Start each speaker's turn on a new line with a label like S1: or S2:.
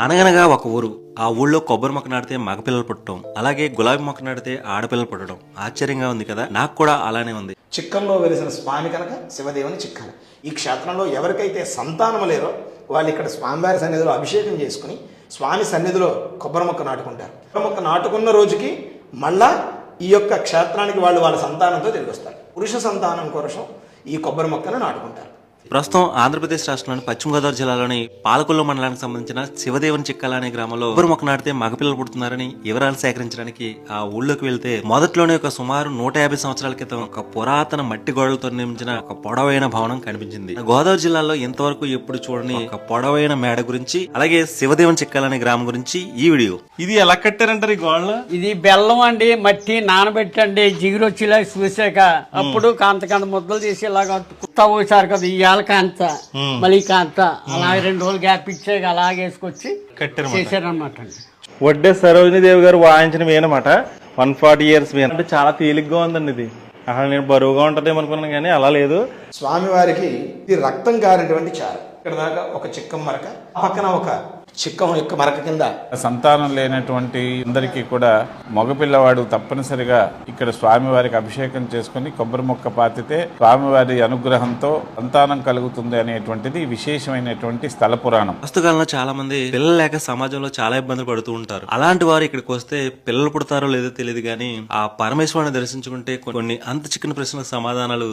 S1: అనగనగా ఒక ఊరు. ఆ ఊళ్ళో కొబ్బరి మొక్క నాటితే మగపిల్లలు పుట్టడం అలాగే గులాబీ మొక్క నాటితే ఆడపిల్లలు పుట్టడం. ఆశ్చర్యంగా ఉంది కదా? నాకు కూడా అలానే ఉంది.
S2: చిక్కంలో వెలిసిన స్వామి కనుక శివదేవుని చిక్కన ఈ క్షేత్రంలో ఎవరికైతే సంతానం లేరో వాళ్ళు ఇక్కడ స్వామివారి సన్నిధిలో అభిషేకం చేసుకుని స్వామి సన్నిధిలో కొబ్బరి మొక్క నాటుకుంటారు. కొబ్బరి మొక్క నాటుకున్న రోజుకి మళ్ళా ఈ యొక్క క్షేత్రానికి వాళ్ళు వాళ్ళ సంతానంతో తిరిగి వస్తారు. పురుష సంతానం కోసం ఈ కొబ్బరి మొక్కను నాటుకుంటారు.
S1: ప్రస్తుతం ఆంధ్రప్రదేశ్ రాష్ట్రంలోని పశ్చిమ గోదావరి జిల్లాలోని పాలకొల్లు మండలానికి సంబంధించిన శివదేవన్ చిక్కల అనే గ్రామంలో కొబ్బరి మొక్క నాటితే మగపిల్లలు పుడుతున్నారని వివరాలు సేకరించడానికి ఆ ఊళ్ళోకి వెళ్తే మొదట్లోనే ఒక సుమారు నూట యాభై సంవత్సరాల క్రితం ఒక పురాతన మట్టి గోడలతో నిర్మించిన ఒక పొడవైన భవనం కనిపించింది. గోదావరి జిల్లాలో ఇంతవరకు ఎప్పుడు చూడని ఒక పొడవైన మేడ గురించి అలాగే శివదేవన్ చిక్కల అనే గ్రామం గురించి ఈ వీడియో.
S3: ఇది ఎలా కట్టారంటారు ఈ గోడలు?
S4: ఇది బెల్లం అండి మట్టి నానబెట్టండి జిగురు వచ్చేలా చూసాక అప్పుడు కాంత కాంత ముద్దలు తీసి ఇలాగ కుత్తా పోసారు కదా ఇవాళ కాంత మళ్ళీ కాంత అలాగే రెండు రోజులు గ్యాప్ ఇచ్చాక అలాగే వేసుకొచ్చి
S3: కట్టారు
S4: చేశారనమాట అండి.
S3: వడ్డే సరోజిని దేవి గారు వాయించిన అనమాట వన్ ఫార్టీ ఇయర్స్ మీద అంటే చాలా తేలిగ్గా ఉందండి ఇది. అసలు నేను బరువుగా ఉంటదేమో అనుకున్నాను కానీ అలా లేదు.
S2: స్వామివారికి ఇది రక్తం కారినటువంటి చారు. ఇక్కడ దాకా ఒక చిక్కం మరక పక్కన ఒక చిక్కం యొక్క మరక కింద.
S5: సంతానం లేనటువంటి అందరికీ కూడా మగపిల్లవాడు తప్పనిసరిగా ఇక్కడ స్వామివారికి అభిషేకం చేసుకుని కొబ్బరి మొక్క పాతితే స్వామివారి అనుగ్రహంతో సంతానం కలుగుతుంది అనేటువంటిది విశేషమైనటువంటి స్థల పురాణం.
S1: ప్రస్తుకాలంలో చాలా మంది పిల్లలు లేక సమాజంలో చాలా ఇబ్బందులు పడుతూ ఉంటారు. అలాంటి వారు ఇక్కడికి వస్తే పిల్లలు పుడతారో లేదో తెలియదు కానీ ఆ పరమేశ్వరుని దర్శించుకుంటే కొన్ని అంత చిక్కని ప్రశ్నలకు సమాధానాలు